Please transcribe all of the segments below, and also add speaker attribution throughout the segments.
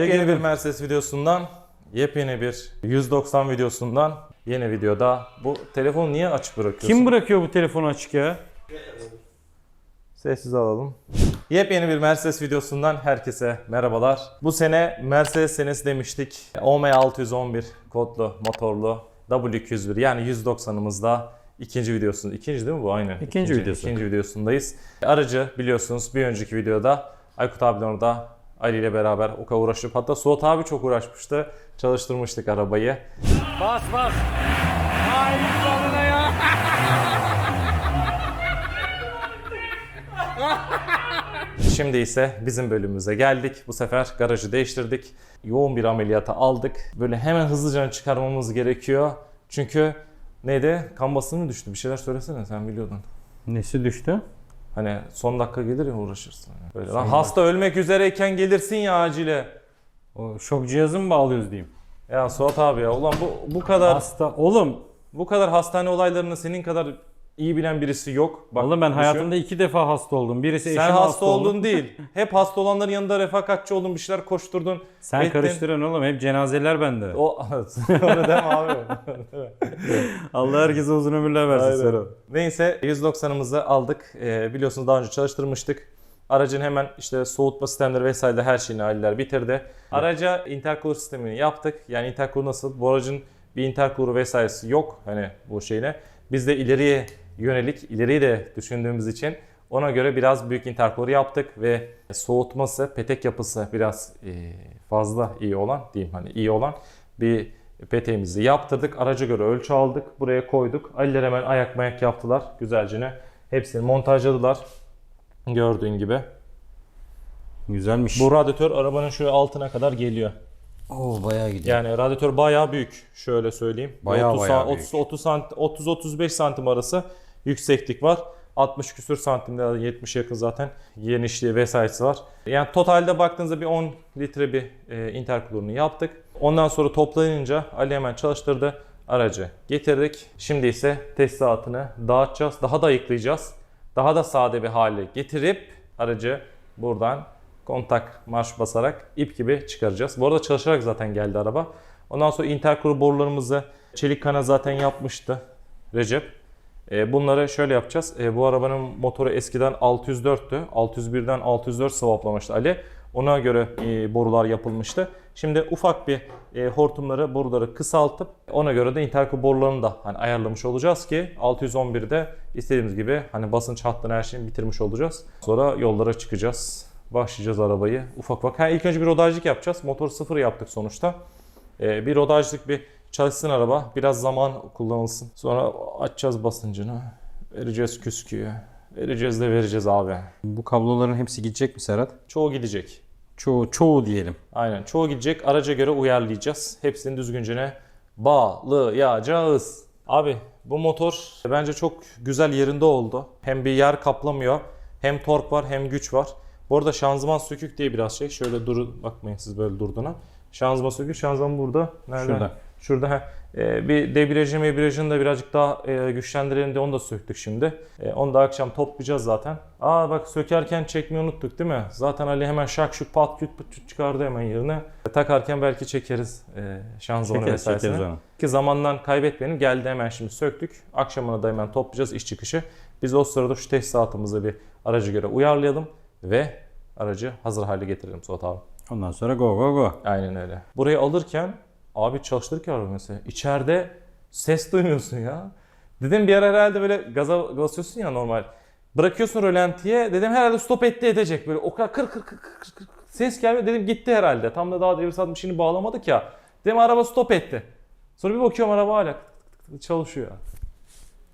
Speaker 1: Yepyeni bir. Mercedes videosundan, yepyeni bir 190 videosundan yeni videoda. Bu telefonu niye açık bırakıyorsun?
Speaker 2: Kim bırakıyor bu telefonu açık ya?
Speaker 1: Sessiz alalım. Yepyeni bir Mercedes videosundan herkese merhabalar. Bu sene Mercedes senesi demiştik. OM 611 kodlu motorlu W201 yani 190'ımızda ikinci videosu. İkinci değil mi bu? Aynen.
Speaker 2: İkinci videosu.
Speaker 1: İkinci videosundayız. Aracı biliyorsunuz bir önceki videoda Aykut abiden orada Ali ile beraber o kadar uğraşıp hatta Suat abi çok uğraşmıştı. Çalıştırmıştık arabayı.
Speaker 2: Bas bas. Hayır sonuna ya.
Speaker 1: Şimdi ise bizim bölümümüze geldik. Bu sefer garajı değiştirdik. Yoğun bir ameliyata aldık. Böyle hemen hızlıca çıkarmamız gerekiyor. Çünkü neydi? Kan basını düştü? Bir şeyler söylesene sen biliyordun.
Speaker 2: Nesi düştü?
Speaker 1: Hani son dakika gelir ya uğraşırsın. Hani Böyle, lan
Speaker 2: Son
Speaker 1: hasta ölmek üzereyken gelirsin ya acile.
Speaker 2: O şok cihazı mı bağlıyoruz diyeyim.
Speaker 1: Ya Suat abi ya ulan bu bu kadar
Speaker 2: Hasta. Oğlum.
Speaker 1: bu kadar hastane olaylarını senin kadar iyi bilen birisi yok. Bak,
Speaker 2: Oğlum ben
Speaker 1: düşün.
Speaker 2: hayatımda iki defa hasta oldum. Birisi eşim
Speaker 1: sen hasta
Speaker 2: oldu.
Speaker 1: oldun değil. Hep hasta olanların yanında refakatçi oldun, bir şeyler koşturdun.
Speaker 2: Sen
Speaker 1: ettin.
Speaker 2: karıştırın oğlum. Hep cenazeler bende.
Speaker 1: O onu deme abi.
Speaker 2: Allah herkese uzun ömürler versin.
Speaker 1: Neyse 190'ımızı aldık. Ee, biliyorsunuz daha önce çalıştırmıştık. Aracın hemen işte soğutma sistemleri vesaire her şeyini aileler bitirdi. Araca intercooler sistemini yaptık. Yani intercooler nasıl? Bu aracın bir intercooler vesairesi yok hani bu şeyine. Biz de ileriye yönelik, ileriyi de düşündüğümüz için ona göre biraz büyük intercooler yaptık ve soğutması, petek yapısı biraz e, fazla iyi olan diyeyim hani iyi olan bir peteğimizi yaptırdık. Araca göre ölçü aldık. Buraya koyduk. Aliler hemen ayak mayak yaptılar güzelcine. Hepsini montajladılar. Gördüğün gibi.
Speaker 2: Güzelmiş.
Speaker 1: Bu radyatör arabanın şöyle altına kadar geliyor.
Speaker 2: Oo bayağı gidiyor.
Speaker 1: Yani radyatör bayağı büyük. Şöyle söyleyeyim.
Speaker 2: Bayağı
Speaker 1: 30
Speaker 2: bayağı
Speaker 1: 30 30 sant 30 35 santim arası yükseklik var. 60 küsür santimde 70 yakın zaten genişliği vesairesi var. Yani totalde baktığınızda bir 10 litre bir e, intercooler'ını yaptık. Ondan sonra toplayınca Ali hemen çalıştırdı. Aracı getirdik. Şimdi ise tesisatını dağıtacağız. Daha da ayıklayacağız. Daha da sade bir hale getirip aracı buradan kontak marş basarak ip gibi çıkaracağız. Bu arada çalışarak zaten geldi araba. Ondan sonra intercooler borularımızı çelik kana zaten yapmıştı Recep. E, bunları şöyle yapacağız. E, bu arabanın motoru eskiden 604'tü. 601'den 604 swaplamıştı Ali. Ona göre e, borular yapılmıştı. Şimdi ufak bir hortumları, boruları kısaltıp ona göre de intercooler borularını da hani ayarlamış olacağız ki 611'de istediğimiz gibi hani basınç hattını her şeyi bitirmiş olacağız. Sonra yollara çıkacağız. Başlayacağız arabayı ufak ufak. Ha, ilk önce bir rodajlık yapacağız. Motor sıfır yaptık sonuçta. Bir rodajlık bir çalışsın araba. Biraz zaman kullanılsın. Sonra açacağız basıncını. Vereceğiz küsküyü. Vereceğiz de vereceğiz abi.
Speaker 2: Bu kabloların hepsi gidecek mi Serhat?
Speaker 1: Çoğu gidecek.
Speaker 2: Çoğu, çoğu diyelim.
Speaker 1: Aynen. Çoğu gidecek. Araca göre uyarlayacağız. Hepsini düzgüncene bağlayacağız. Abi bu motor bence çok güzel yerinde oldu. Hem bir yer kaplamıyor. Hem tork var hem güç var. Bu arada şanzıman sökük diye biraz şey. Şöyle durun bakmayın siz böyle durduğuna. Şanzıman sökük. Şanzıman burada. Nerede?
Speaker 2: Şurada.
Speaker 1: Şurada. he. Ee, bir debriyajı mebriyajını da birazcık daha e, güçlendirelim de onu da söktük şimdi. E, onu da akşam toplayacağız zaten. Aa bak sökerken çekmeyi unuttuk değil mi? Zaten Ali hemen şak şuk pat küt pıt küt çıkardı hemen yerine. E, takarken belki çekeriz e, şanzımanı
Speaker 2: Çekeriz,
Speaker 1: vesairesini.
Speaker 2: çekeriz onu.
Speaker 1: Ki zamandan kaybetmeyelim. Geldi hemen şimdi söktük. Akşamına da hemen toplayacağız iş çıkışı. Biz o sırada şu tesisatımızı bir araca göre uyarlayalım ve aracı hazır hale getirelim Suat abi.
Speaker 2: Ondan sonra go go go.
Speaker 1: Aynen öyle. Burayı alırken abi çalıştırırken araba mesela içeride ses duymuyorsun ya. Dedim bir ara herhalde böyle gaza basıyorsun ya normal. Bırakıyorsun rölantiye. Dedim herhalde stop etti edecek. Böyle o kadar kır kır kır kır kır kır. Ses gelmiyor. Dedim gitti herhalde. Tam da daha devir saat maşini bağlamadık ya. Dedim araba stop etti. Sonra bir bakıyorum araba hala çalışıyor.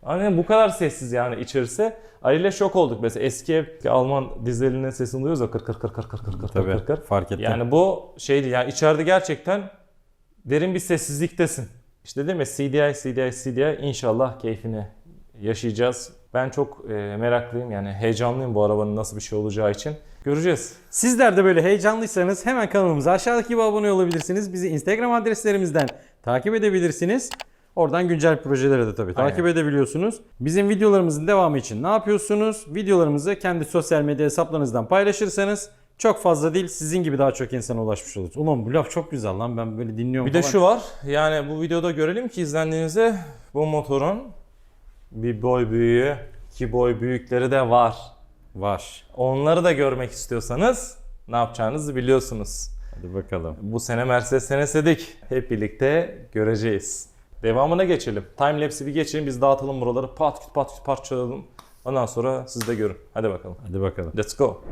Speaker 1: Aynen bu kadar sessiz yani içerisi. Ali ile şok olduk mesela eski Alman dizilerinin sesini duyuyoruz ya kır kır kır kır kır kır kır kır kır.
Speaker 2: fark ettim.
Speaker 1: Yani bu şeydi yani içeride gerçekten derin bir sessizliktesin. İşte değil mi CDI, CDI, CDI inşallah keyfini yaşayacağız. Ben çok e, meraklıyım yani heyecanlıyım bu arabanın nasıl bir şey olacağı için. Göreceğiz.
Speaker 2: Sizler de böyle heyecanlıysanız hemen kanalımıza aşağıdaki gibi abone olabilirsiniz. Bizi Instagram adreslerimizden takip edebilirsiniz. Oradan güncel projeleri de tabii
Speaker 1: Aynen.
Speaker 2: takip edebiliyorsunuz. Bizim videolarımızın devamı için ne yapıyorsunuz? Videolarımızı kendi sosyal medya hesaplarınızdan paylaşırsanız çok fazla değil sizin gibi daha çok insana ulaşmış oluruz. Ulan bu laf çok güzel lan ben böyle dinliyorum
Speaker 1: Bir de
Speaker 2: falan.
Speaker 1: şu var. Yani bu videoda görelim ki izlendiğinizde bu motorun bir boy büyüğü, iki boy büyükleri de var.
Speaker 2: var.
Speaker 1: Onları da görmek istiyorsanız ne yapacağınızı biliyorsunuz.
Speaker 2: Hadi bakalım.
Speaker 1: Bu sene Mercedes senesedik. Hep birlikte göreceğiz. Devamına geçelim. Timelapse'i bir geçelim. Biz dağıtalım buraları. Pat küt pat küt parçalayalım. Ondan sonra siz de görün. Hadi bakalım.
Speaker 2: Hadi bakalım.
Speaker 1: Let's go.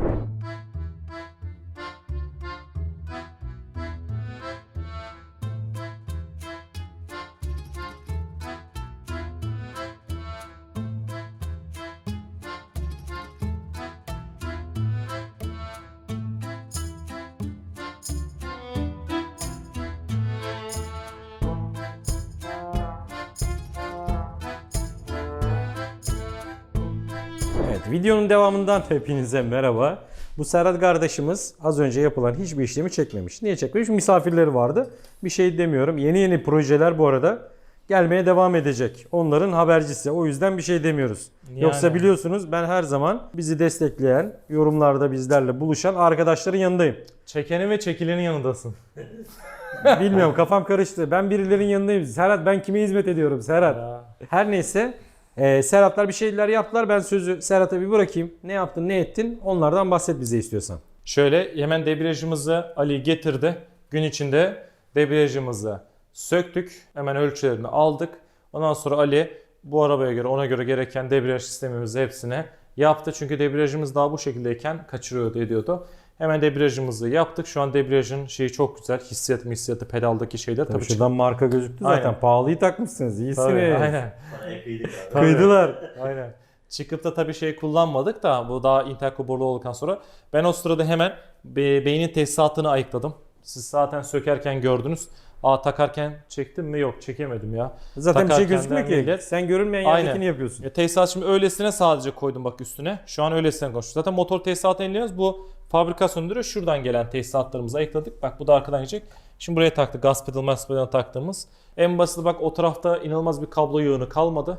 Speaker 2: Videonun devamından hepinize merhaba. Bu Serhat kardeşimiz az önce yapılan hiçbir işlemi çekmemiş. Niye çekmemiş? Misafirleri vardı. Bir şey demiyorum. Yeni yeni projeler bu arada gelmeye devam edecek. Onların habercisi. O yüzden bir şey demiyoruz.
Speaker 1: Yani.
Speaker 2: Yoksa biliyorsunuz ben her zaman bizi destekleyen, yorumlarda bizlerle buluşan arkadaşların yanındayım.
Speaker 1: Çekenin ve çekilenin yanındasın.
Speaker 2: Bilmiyorum kafam karıştı. Ben birilerinin yanındayım. Serhat ben kime hizmet ediyorum Serhat?
Speaker 1: Ya.
Speaker 2: Her neyse e, Serhatlar bir şeyler yaptılar. Ben sözü Serhat'a bir bırakayım. Ne yaptın ne ettin onlardan bahset bize istiyorsan.
Speaker 1: Şöyle hemen debriyajımızı Ali getirdi. Gün içinde debriyajımızı söktük. Hemen ölçülerini aldık. Ondan sonra Ali bu arabaya göre ona göre gereken debriyaj sistemimizi hepsine yaptı. Çünkü debriyajımız daha bu şekildeyken kaçırıyordu ediyordu. Hemen debriyajımızı yaptık. Şu an debriyajın şeyi çok güzel. Hissiyatı hissiyatı pedaldaki şeyler.
Speaker 2: Tabii
Speaker 1: Tabii,
Speaker 2: şuradan marka gözüktü zaten.
Speaker 1: Aynen.
Speaker 2: Pahalıyı takmışsınız. İyisiniz.
Speaker 1: Tabii, aynen.
Speaker 2: Kıydılar.
Speaker 1: Aynen. Çıkıp da tabii şey kullanmadık da bu daha interkuborlu olduktan sonra ben o sırada hemen be- beynin tesisatını ayıkladım. Siz zaten sökerken gördünüz. Aa takarken çektim mi? Yok çekemedim ya.
Speaker 2: Zaten bir şey
Speaker 1: Takarken
Speaker 2: gözükmüyor ki.
Speaker 1: millet-
Speaker 2: Sen görünmeyen yerdekini yapıyorsun.
Speaker 1: Ya tesisat şimdi öylesine sadece koydum bak üstüne. Şu an öylesine koydum. Zaten motor tesisatı inliyoruz. Bu fabrikasyon ürünü şuradan gelen tesisatlarımızı ayıkladık. Bak bu da arkadan gidecek. Şimdi buraya taktık. Gaz pedal, mas pedal taktığımız. En basit bak o tarafta inanılmaz bir kablo yığını kalmadı.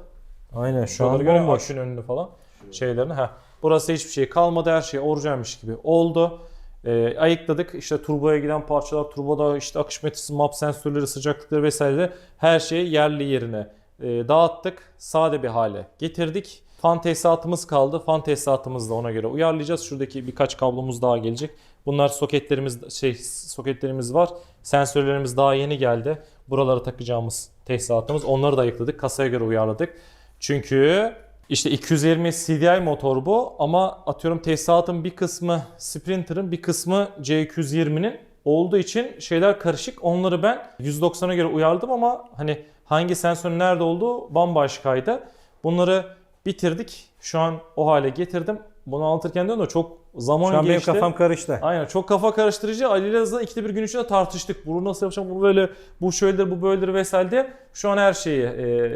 Speaker 2: Aynen şu an bomboş.
Speaker 1: Akünün önünü falan. Şeylerini. Ha. Burası hiçbir şey kalmadı. Her şey orijinalmiş gibi oldu. Ee, ayıkladık. İşte turboya giden parçalar, turboda işte akış metresi, map sensörleri, sıcaklıkları vesaire her şeyi yerli yerine e, dağıttık. Sade bir hale getirdik. Fan tesisatımız kaldı. Fan tesisatımızı da ona göre uyarlayacağız. Şuradaki birkaç kablomuz daha gelecek. Bunlar soketlerimiz şey soketlerimiz var. Sensörlerimiz daha yeni geldi. Buralara takacağımız tesisatımız. Onları da ayıkladık. Kasaya göre uyarladık. Çünkü işte 220 CDI motor bu ama atıyorum tesisatın bir kısmı Sprinter'ın bir kısmı C220'nin olduğu için şeyler karışık. Onları ben 190'a göre uyarladım ama hani hangi sensörün nerede olduğu bambaşkaydı. Bunları bitirdik. Şu an o hale getirdim. Bunu anlatırken diyorum da çok zaman
Speaker 2: Şu an benim
Speaker 1: geçti.
Speaker 2: kafam karıştı.
Speaker 1: Aynen çok kafa karıştırıcı. Ali ile Rıza ikide bir gün içinde tartıştık. Bunu nasıl yapacağım, bunu böyle, bu şöyledir, bu böyledir vesaire diye. Şu an her şeyi e,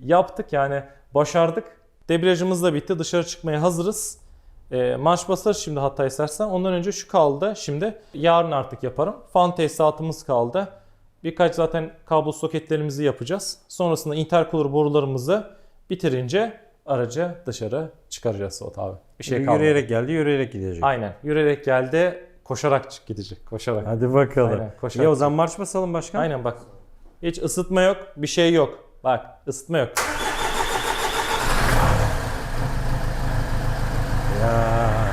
Speaker 1: yaptık yani başardık. Debriyajımız da bitti. Dışarı çıkmaya hazırız. E, marş basarız şimdi hatta istersen. Ondan önce şu kaldı şimdi. Yarın artık yaparım. Fan tesisatımız kaldı. Birkaç zaten kablo soketlerimizi yapacağız. Sonrasında intercooler borularımızı bitirince aracı dışarı çıkaracağız Suat abi. Bir şey kalmadı.
Speaker 2: yürüyerek geldi, yürüyerek gidecek.
Speaker 1: Aynen. Yürüyerek geldi. Koşarak çık gidecek. Koşarak.
Speaker 2: Hadi bakalım.
Speaker 1: Aynen, koşarak.
Speaker 2: İyi o zaman marş basalım başkan.
Speaker 1: Aynen bak. Hiç ısıtma yok. Bir şey yok. Bak ısıtma yok.
Speaker 2: Ya.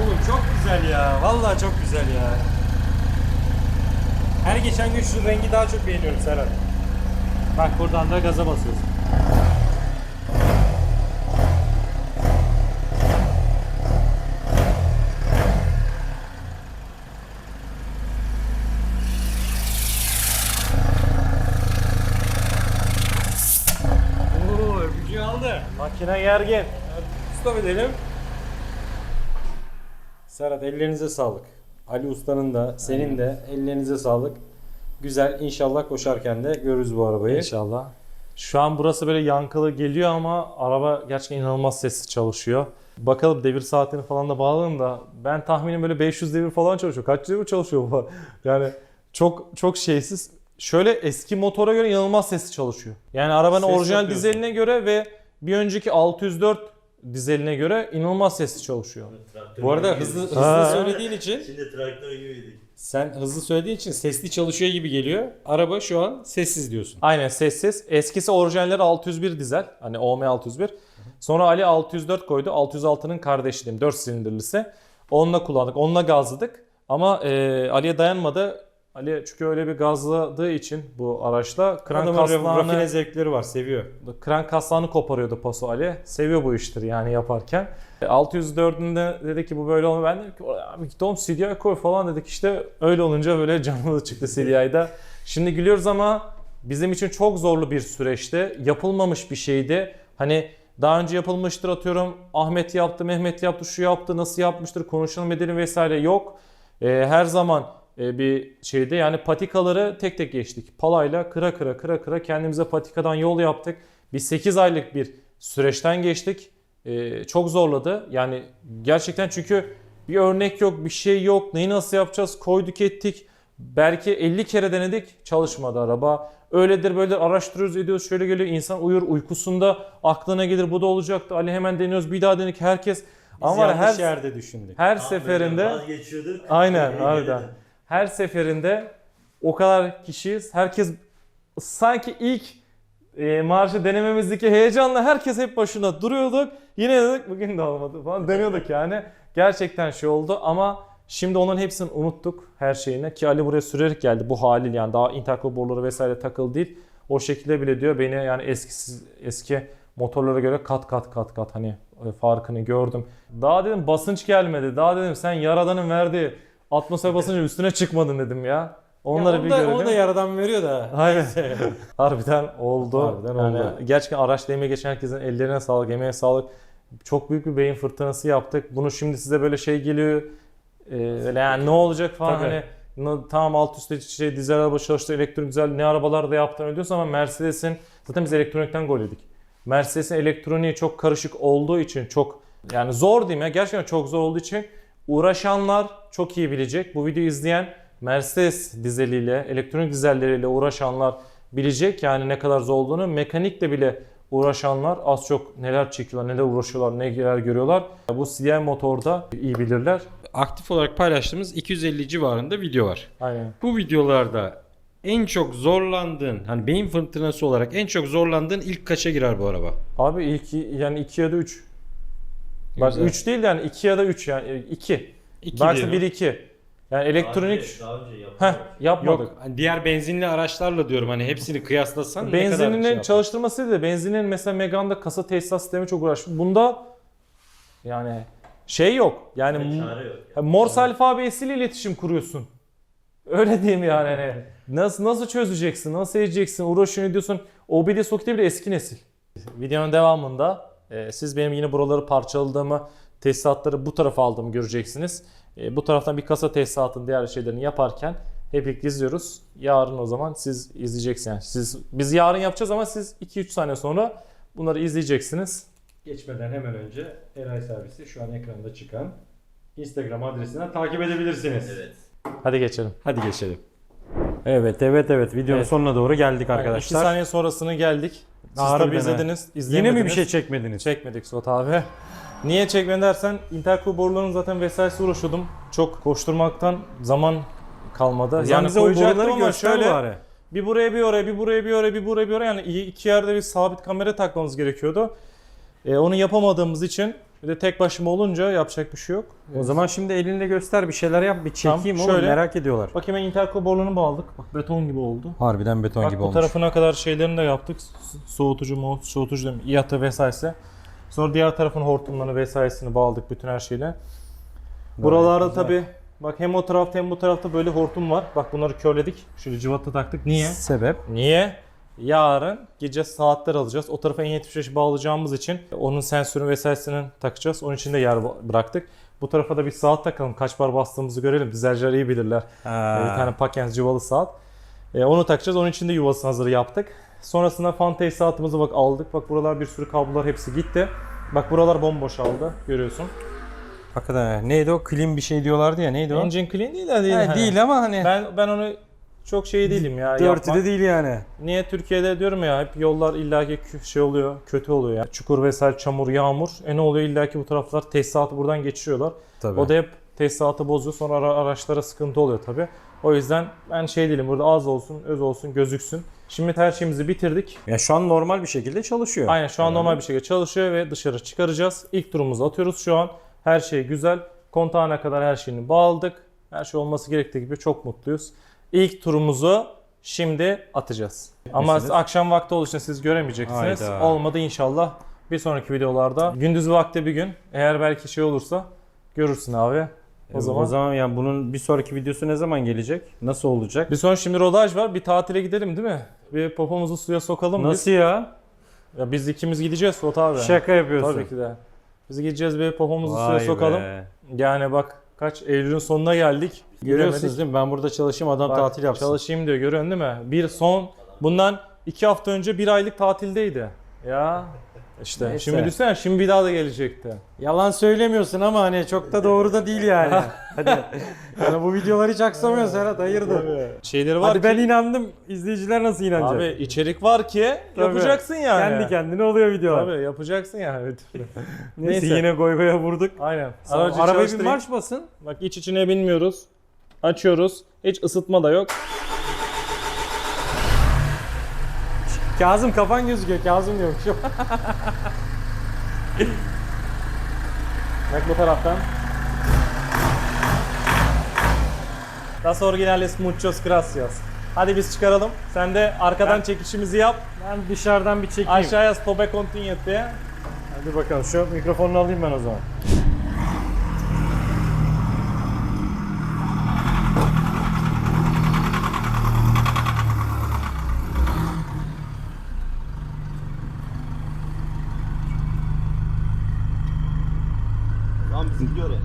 Speaker 2: Oğlum çok güzel ya. Vallahi çok güzel ya. Her geçen gün şu rengi daha çok beğeniyorum Serhat.
Speaker 1: Bak buradan da gaza basıyorsun.
Speaker 2: Oo aldı.
Speaker 1: Makine gergin.
Speaker 2: Stop edelim. Serhat ellerinize sağlık. Ali Usta'nın da senin de ellerinize sağlık. Güzel inşallah koşarken de görürüz bu arabayı.
Speaker 1: İnşallah. Şu an burası böyle yankılı geliyor ama araba gerçekten inanılmaz sessiz çalışıyor. Bakalım devir saatini falan da bağlayalım da ben tahminim böyle 500 devir falan çalışıyor. Kaç devir çalışıyor bu? Yani çok çok şeysiz. Şöyle eski motora göre inanılmaz sessiz çalışıyor. Yani arabanın
Speaker 2: Ses
Speaker 1: orijinal
Speaker 2: yapıyorsun.
Speaker 1: dizeline göre ve bir önceki 604 dizeline göre inanılmaz sesli çalışıyor.
Speaker 3: Traktör
Speaker 2: Bu arada
Speaker 3: gibi
Speaker 2: hızlı hızlı
Speaker 1: Ha.
Speaker 2: söylediğin için
Speaker 3: Şimdi traktör gibi yedik.
Speaker 2: Sen hızlı söylediğin için sesli çalışıyor gibi geliyor. Araba şu an sessiz diyorsun.
Speaker 1: Aynen sessiz. Eskisi orijinalleri 601 dizel. Hani OM 601. Sonra Ali 604 koydu. 606'nın kardeşi diyeyim. 4 silindirlisi. Onunla kullandık. Onunla gazladık. Ama e, Ali'ye dayanmadı. Ali çünkü öyle bir gazladığı için bu araçla krank
Speaker 2: Adamın rafine zevkleri var, seviyor.
Speaker 1: krank kaslağını koparıyordu paso Ali. Seviyor bu işleri yani yaparken. E, 604'ünde dedi ki bu böyle olmuyor. Ben dedim ki abi git oğlum CDI koy falan dedik. İşte öyle olunca böyle canlı çıktı CDI'da. Şimdi gülüyoruz ama bizim için çok zorlu bir süreçti. Yapılmamış bir şeydi. Hani daha önce yapılmıştır atıyorum. Ahmet yaptı, Mehmet yaptı, şu yaptı, nasıl yapmıştır, konuşalım edelim vesaire yok. E, her zaman e, bir şeydi. Yani patikaları tek tek geçtik. Palayla kıra kıra kıra kıra kendimize patikadan yol yaptık. Biz 8 aylık bir süreçten geçtik. E, çok zorladı. Yani gerçekten çünkü bir örnek yok, bir şey yok. Neyi nasıl yapacağız? Koyduk ettik. Belki 50 kere denedik. Çalışmadı araba. Öyledir böyle araştırıyoruz ediyoruz şöyle geliyor insan uyur uykusunda aklına gelir bu da olacaktı Ali hemen deniyoruz bir daha denedik herkes
Speaker 2: Biz
Speaker 1: ama her
Speaker 2: yerde düşündük.
Speaker 1: her
Speaker 3: Tam
Speaker 1: seferinde
Speaker 3: Vazgeçiyorduk.
Speaker 1: Aynen, harbiden. Her seferinde o kadar kişiyiz. Herkes sanki ilk e, marşı denememizdeki heyecanla herkes hep başında duruyorduk. Yine dedik bugün de olmadı falan deniyorduk yani. Gerçekten şey oldu ama şimdi onların hepsini unuttuk her şeyini. Ki Ali buraya sürerek geldi bu haliyle yani daha interkol boruları vesaire takılı değil. O şekilde bile diyor beni yani eskisiz eski motorlara göre kat kat kat kat hani e, farkını gördüm. Daha dedim basınç gelmedi. Daha dedim sen yaradanın verdiği atmosfer basıncı üstüne çıkmadın dedim ya. Onları
Speaker 2: ya
Speaker 1: bir
Speaker 2: onu da,
Speaker 1: görelim.
Speaker 2: onu da yaradan veriyor da.
Speaker 1: Aynen. Harbiden oldu.
Speaker 2: Harbiden
Speaker 1: yani
Speaker 2: oldu.
Speaker 1: Gerçekten araçla emeği geçen herkesin ellerine sağlık, emeğe sağlık. Çok büyük bir beyin fırtınası yaptık. Bunu şimdi size böyle şey geliyor. E, öyle yani ne olacak falan
Speaker 2: Tabii.
Speaker 1: hani tamam alt üstte şey dizel araba çalıştı, elektronik dizel ne arabalar da yaptın ödüyorsun ama Mercedes'in zaten biz elektronikten gol yedik. Mercedes'in elektroniği çok karışık olduğu için çok yani zor diyeyim ya gerçekten çok zor olduğu için uğraşanlar çok iyi bilecek. Bu videoyu izleyen Mercedes dizeliyle, elektronik dizelleriyle uğraşanlar bilecek yani ne kadar zor olduğunu. Mekanikle bile uğraşanlar az çok neler çekiyorlar, neler uğraşıyorlar, neler görüyorlar. Bu CDI motorda iyi bilirler.
Speaker 2: Aktif olarak paylaştığımız 250 civarında video var.
Speaker 1: Aynen.
Speaker 2: Bu videolarda en çok zorlandığın, hani beyin fırtınası olarak en çok zorlandığın ilk kaça girer bu araba?
Speaker 1: Abi ilk yani 2 ya da 3. Bak
Speaker 2: Güzel.
Speaker 1: 3 değil de yani 2 ya da 3 yani 2.
Speaker 2: İki
Speaker 1: Belki
Speaker 2: diyelim.
Speaker 1: 1 2. Yani elektronik
Speaker 3: Daha önce, daha önce
Speaker 1: Heh,
Speaker 3: yapmadık.
Speaker 1: yapmadık.
Speaker 2: Yok hani diğer benzinli araçlarla diyorum hani hepsini kıyaslasan ne kadar
Speaker 1: Benzininin
Speaker 2: şey yapar?
Speaker 1: çalıştırması da benzinin mesela Megane'da kasa tesisat sistemi çok uğraşmış. Bunda yani şey yok. Yani m-
Speaker 3: Çare yok.
Speaker 1: ha, Morse alfabesiyle iletişim kuruyorsun. Öyle diyeyim yani. hani. Nasıl nasıl çözeceksin? Nasıl edeceksin? Uğraşıyorsun ediyorsun. OBD soketi bile eski nesil. Videonun devamında e, siz benim yine buraları parçaladığımı, tesisatları bu tarafa aldığımı göreceksiniz. E, bu taraftan bir kasa tesisatın diğer şeylerini yaparken hep birlikte izliyoruz. Yarın o zaman siz izleyeceksiniz. Yani siz, biz yarın yapacağız ama siz 2-3 saniye sonra bunları izleyeceksiniz.
Speaker 2: Geçmeden hemen önce Eray Servisi şu an ekranda çıkan Instagram adresinden takip edebilirsiniz.
Speaker 3: Evet.
Speaker 1: Hadi geçelim.
Speaker 2: Hadi geçelim. Evet evet evet videonun
Speaker 1: Evet.
Speaker 2: sonuna doğru geldik
Speaker 1: 2
Speaker 2: arkadaşlar.
Speaker 1: saniye sonrasını geldik. Siz
Speaker 2: Harbiden
Speaker 1: tabii izlediniz.
Speaker 2: Yine mi bir şey çekmediniz?
Speaker 1: Çekmedik Suat abi. Niye çekmedin dersen intercool borularının zaten vesairesi uğraşıyordum. Çok koşturmaktan zaman kalmadı.
Speaker 2: Yani bize o boruları göster
Speaker 1: şöyle
Speaker 2: bari.
Speaker 1: bir buraya bir oraya bir buraya bir oraya bir buraya bir oraya yani iki yerde bir sabit kamera takmamız gerekiyordu. E, onu yapamadığımız için bir de tek başıma olunca yapacak bir şey yok.
Speaker 2: O zaman şimdi elinde göster bir şeyler yap bir
Speaker 1: Tamam,
Speaker 2: çekeyim oğlum
Speaker 1: şöyle.
Speaker 2: merak ediyorlar.
Speaker 1: Bak hemen borularını bağladık. Bak beton gibi oldu.
Speaker 2: Harbiden beton
Speaker 1: Bak
Speaker 2: gibi
Speaker 1: bu
Speaker 2: olmuş.
Speaker 1: tarafına kadar şeylerini de yaptık. So- Soğutucu, mo- soğutucu değil mi? İyatı vesairesi. Sonra diğer tarafın hortumlarını vesairesini bağladık bütün her şeyle. Buralarda tabi bak hem o tarafta hem bu tarafta böyle hortum var. Bak bunları körledik. Şöyle cıvata taktık. Niye?
Speaker 2: Sebep?
Speaker 1: Niye? Yarın gece saatler alacağız. O tarafa N75 bağlayacağımız için onun sensörü vesairesini takacağız. Onun için de yer bıraktık. Bu tarafa da bir saat takalım. Kaç bar bastığımızı görelim. Dizelciler iyi bilirler.
Speaker 2: Ha.
Speaker 1: Bir tane Pakens yuvalı saat. E, onu takacağız. Onun için de yuvasını hazır yaptık. Sonrasında fan tesisatımızı bak aldık. Bak buralar bir sürü kablolar hepsi gitti. Bak buralar bomboş aldı. Görüyorsun.
Speaker 2: Hakikaten neydi o clean bir şey diyorlardı ya neydi o?
Speaker 1: Engine clean değil de değil.
Speaker 2: Ha,
Speaker 1: hani.
Speaker 2: değil ama hani
Speaker 1: Ben ben onu çok şey değilim ya. Yapmak.
Speaker 2: de değil yani.
Speaker 1: Niye Türkiye'de diyorum ya hep yollar illaki şey oluyor, kötü oluyor ya. Çukur vesaire, çamur, yağmur. E ne oluyor illaki bu taraflar tesisatı buradan geçiriyorlar.
Speaker 2: Tabii.
Speaker 1: O da hep tesisatı bozuyor. Sonra ara- araçlara sıkıntı oluyor tabii. O yüzden ben şey değilim burada az olsun, öz olsun, gözüksün. Şimdi her şeyimizi bitirdik.
Speaker 2: Ya şu an normal bir şekilde çalışıyor.
Speaker 1: Aynen şu an
Speaker 2: Herhalde.
Speaker 1: normal bir şekilde çalışıyor ve dışarı çıkaracağız. İlk turumuzu atıyoruz şu an. Her şey güzel. Kontağına kadar her şeyini bağladık. Her şey olması gerektiği gibi çok mutluyuz. İlk turumuzu şimdi atacağız. Ama
Speaker 2: Misiniz?
Speaker 1: akşam vakti olduğu için siz göremeyeceksiniz.
Speaker 2: Hayda.
Speaker 1: Olmadı inşallah bir sonraki videolarda. Gündüz vakti bir gün eğer belki şey olursa görürsün abi. O
Speaker 2: E,
Speaker 1: zaman.
Speaker 2: o zaman yani bunun bir sonraki videosu ne zaman gelecek? Nasıl olacak?
Speaker 1: Bir son şimdi rodaj var. Bir tatile gidelim değil mi? Bir popomuzu suya sokalım
Speaker 2: Nasıl ya?
Speaker 1: biz. Ya biz ikimiz gideceğiz Suat abi.
Speaker 2: Şaka yapıyorsun.
Speaker 1: Tabii ki de. Biz gideceğiz bir popomuzu suya
Speaker 2: Vay
Speaker 1: sokalım.
Speaker 2: be.
Speaker 1: Yani bak kaç Eylül'ün sonuna geldik.
Speaker 2: Görüyorsunuz
Speaker 1: Gidemedik.
Speaker 2: değil mi? Ben burada çalışayım adam
Speaker 1: Bak,
Speaker 2: tatil yapsın.
Speaker 1: Çalışayım diyor görüyorsun değil mi? Bir son bundan iki hafta önce bir aylık tatildeydi. Ya işte
Speaker 2: Neyse.
Speaker 1: şimdi düşünsene şimdi bir daha da gelecekti.
Speaker 2: Yalan söylemiyorsun ama hani çok da doğru da değil yani. Hadi. Yani bu videoları hiç aksamıyor Serhat hayırdır?
Speaker 1: Şeyleri var
Speaker 2: Hadi
Speaker 1: ki
Speaker 2: ben inandım. İzleyiciler nasıl inanacak?
Speaker 1: abi içerik var ki
Speaker 2: Tabii.
Speaker 1: yapacaksın yani.
Speaker 2: Kendi kendine oluyor videolar.
Speaker 1: Tabii yapacaksın yani.
Speaker 2: Neyse,
Speaker 1: Neyse.
Speaker 2: yine goy goya vurduk.
Speaker 1: Aynen.
Speaker 2: Aracı Arabaya bir marş basın.
Speaker 1: Bak iç içine binmiyoruz. Açıyoruz. Hiç ısıtma da yok.
Speaker 2: Kazım kafan gözüküyor. Kazım diyorum. Şu
Speaker 1: Bak bu taraftan. Las originales muchos gracias. Hadi biz çıkaralım. Sen de arkadan
Speaker 2: Ben-
Speaker 1: çekişimizi yap.
Speaker 2: Ben dışarıdan bir çekeyim.
Speaker 1: Aşağıya stope continuity.
Speaker 2: Hadi bakalım şu mikrofonunu alayım ben o zaman.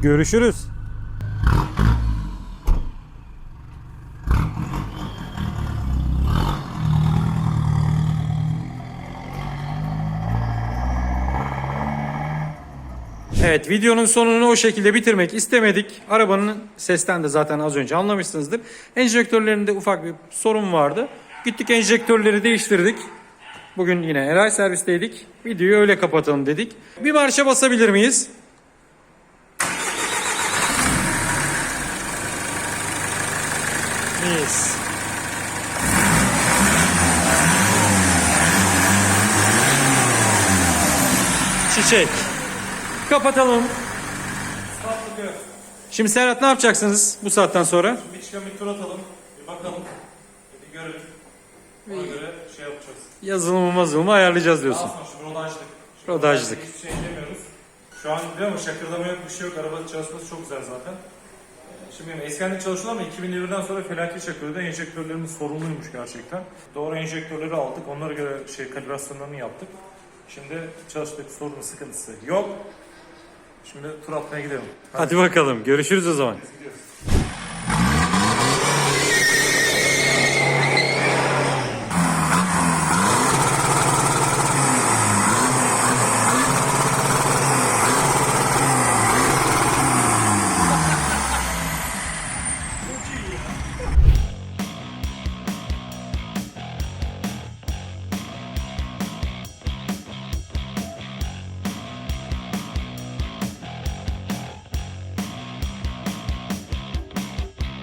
Speaker 2: Görüşürüz. Evet videonun sonunu o şekilde bitirmek istemedik. Arabanın sesten de zaten az önce anlamışsınızdır. Enjektörlerinde ufak bir sorun vardı. Gittik enjektörleri değiştirdik. Bugün yine Eray servisteydik. Videoyu öyle kapatalım dedik. Bir marşa basabilir miyiz? Çiçek. Kapatalım. Şimdi Serhat ne yapacaksınız bu saatten sonra?
Speaker 1: Bir çıkan bir tur atalım. Bir bakalım. Bir görelim. Ona göre şey yapacağız.
Speaker 2: Yazılımı mazılımı ayarlayacağız diyorsun.
Speaker 1: Daha sonra şu rodajlık. Şu
Speaker 2: Rodajlık.
Speaker 1: Hiçbir şey demiyoruz. Şu an biliyor musun şakırdama yok bir şey yok. Araba çalışması çok güzel zaten. Şimdi eskiden çalıştım ama 2001'den sonra felaket şakırdı. Enjektörlerimiz sorunluymuş gerçekten. Doğru enjektörleri aldık. Onlara göre şey kalibrasyonlarını yaptık. Şimdi çalıştık sorunu sıkıntısı yok. Şimdi tur atmaya gidelim.
Speaker 2: Hadi bakalım görüşürüz o zaman.
Speaker 1: Biz gidiyoruz.